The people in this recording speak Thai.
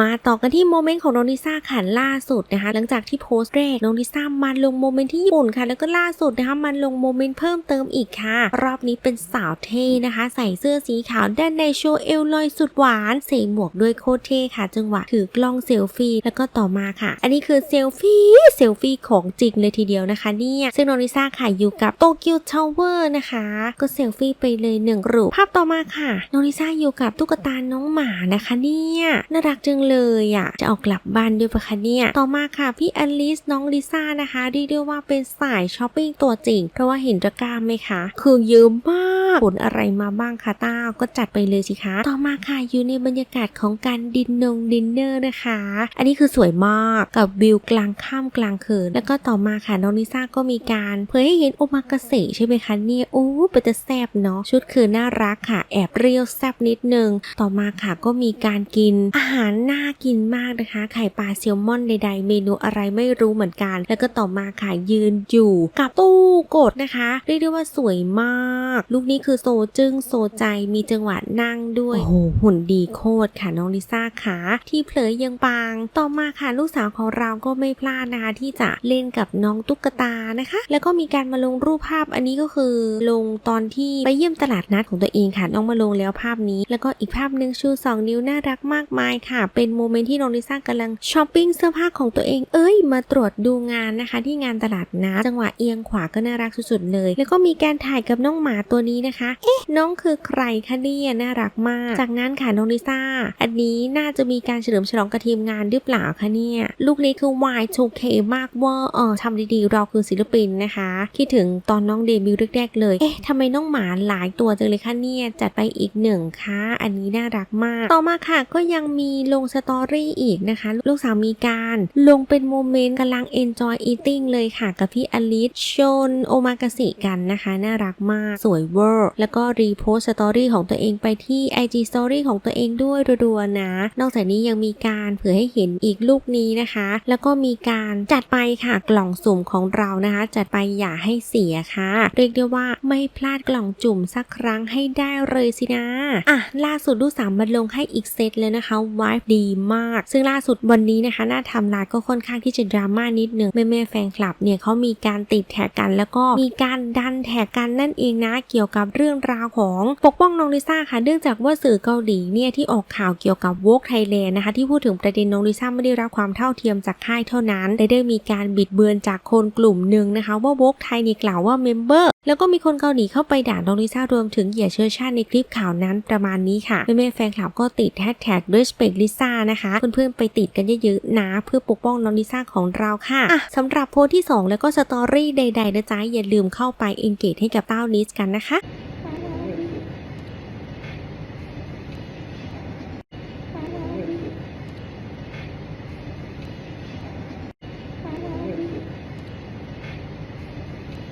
มาต่อกันที่โมเมนต์ของน้องลิซ่าค่ะล่าสุดนะคะ หลังจากที่โพสต์แรกน้องลิซ่ามันลงโมเมนต์ที่ญี่ปุ่นค่ะ แล้วก็ล่าสุดนะคะมันลงโมเมนต์เพิ่มเติมอีกค่ะ รอบนี้เป็นสาวเท่นะคะ ใส่เสื้อสีขาวด้านในโชว์เอวลอยสุดหวานใส่หมวกด้วยโคตรเท่ค่ะ จังหวะถือกล้องเซลฟี่แล้วก็ต่อมาค่ะ อันนี้คือเซลฟี่เซลฟี่ของจริงเลยทีเดียวนะคะเนี่ยซึ่งน้องลิซ่าค่ะอยู่กับโตเกียวทาวเวอร์นะคะ ก็เซลฟี่ไปเลยหนึ่งรูปภาพต่อมาค่ะน้องลิซ่าอยู่กับตุ๊กตาน้องหมานะคะเนี่ยน่ารักจังเลยอะจะออกกลับบ้านด้วยปะคะเนี่ย ต่อมาค่ะพี่อลิสน้องลิซ่านะคะเรียกได้ว่าเป็นสายช้อปปิ้งตัวจริง เพราะว่าเห็นตะกร้าไหมคะ คือเยอะมาก ผลอะไรมาบ้างคะต้าก็จัดไปเลยสิคะ ต่อมาค่ะอยู่ในบรรยากาศของการดินนงดินเนอร์นะคะ อันนี้คือสวยมากกับวิวกลางค่ำกลางคืน แล้วก็ต่อมาค่ะน้องลิซ่าก็มีการเผยให้เห็นโอมากาเสะใช่ไหมคะเนี่ยโอ้เป็นจะแซบเนาะชุดคือน่ารักค่ะ แอบเรียวแซบนิดนึง ต่อมาค่ะก็มีการกิน อาหารน่ากินมากนะคะ ไข่ปลาแซลมอนใดๆ เมนูอะไรไม่รู้เหมือนกัน แล้วก็ต่อมาค่ะยืนอยู่กับตู้กดนะคะ เรียกได้ว่าสวยมาก ลูกนี้คือโซจึ้งโซใจมีจังหวะนั่งด้วย โอ้โหหุ่นดีโคตรค่ะน้องลิซ่าค่ะที่เผลอยังปาง ต่อมาค่ะลูกสาวของเราก็ไม่พลาดนะคะที่จะเล่นกับน้องตุ๊กตานะคะ แล้วก็มีการมาลงรูปภาพอันนี้ก็คือลงตอนที่ไปเยี่ยมตลาดนัดของตัวเองค่ะน้องมาลงแล้วภาพนี้ แล้วก็อีกภาพหนึ่งชูสองนิ้วน่ารักมากมายค่ะ เป็นโมเมนต์ที่น้องลิซ่ากำลังช้อปปิ้งเสื้อผ้าของตัวเองเอ้ย มาตรวจดูงานนะคะ ที่งานตลาดนัดจังหวะเอียงขวาก็น่ารักสุดๆเลย แล้วก็มีการถ่ายกับน้องหมาตัวนี้นะคะเอ๊ะน้องคือใครคะเนี่ยน่ารักมาก จากนั้นค่ะน้องลิซ่า อันนี้น่าจะมีการเฉลิมฉลองกับทีมงานหรือเปล่าคะเนี่ย ลูกนี้คือ Y2K มากเว่าเออทำดีๆ เราคือศิลปินนะคะ คิดถึงตอนน้องเดบิวต์แรกๆเลย เอ๊ะทำไมน้องหมาหลายตัวจังเลยคะเนี่ย จัดไปอีกหนึ่งค่ะ อันนี้น่ารักมาก ต่อมาค่ะก็ยังมีลงสตอรี่อีกนะคะ ลูกสาวมีการลงเป็นโมเมนต์กำลัง enjoy eating เลยค่ะกับพี่อลิสชนโอมากาสิกันนะคะ น่ารักมากสวยเวอร์แล้วก็รีโพสสตอรี่ของตัวเองไปที่ IG Story ของตัวเองด้วยรัวๆนะ นอกจากนี้ยังมีการเผยให้เห็นอีกลูกนี้นะคะ แล้วก็มีการจัดไปค่ะกล่องสุ่มของเรานะคะ จัดไปอย่าให้เสียค่ะ เรียกได้ว่าไม่พลาดกล่องจุ่มสักครั้งให้ได้เลยสินะ อะ ล่าสุดลูกสามมาลงให้อีกเซตเลยนะคะวายดีมาก ซึ่งล่าสุดวันนี้นะคะหน้าทำลายก็ค่อนข้างที่จะดราม่านิดนึงแม่แม่แฟนคลับเนี่ยเขามีการติดแท็กกัน แล้วก็มีการดันแท็กกันนั่นเองนะเกี่ยวกับเรื่องราวของปกป้องน้องลิซ่าค่ะ เนื่องจากว่าสื่อเกาหลีเนี่ยที่ออกข่าวเกี่ยวกับวกไทยแลนด์นะคะที่พูดถึงประเด็นน้องลิซ่าไม่ได้รับความเท่าเทียมจากค่ายเท่านั้นและได้มีการบิดเบือนจากคนกลุ่มหนึ่งนะคะว่าวกไทยนี่กล่าวว่าเมมเบอร์ แล้วก็มีคนเกาหลีเข้าไปด่าน้องลิซ่ารวมถึงเหยียดเชื้อชาติในคลิปข่าวนั้นประมาณนี้ค่ะแม่แม่ๆแฟนคลับก็ติดแฮชแท็ก respect ลิซ่านะคะ เพื่อนๆไปติดกันเยอะๆนะเพื่อปกป้องน้องลิซ่าของเราค่ะะสำหรับโพสที่ 2 แล้วก็สตอรี่ใดๆนะจ๊ะอย่าลืมเข้าไป engage ให้กับเต้านิสกันนะคะ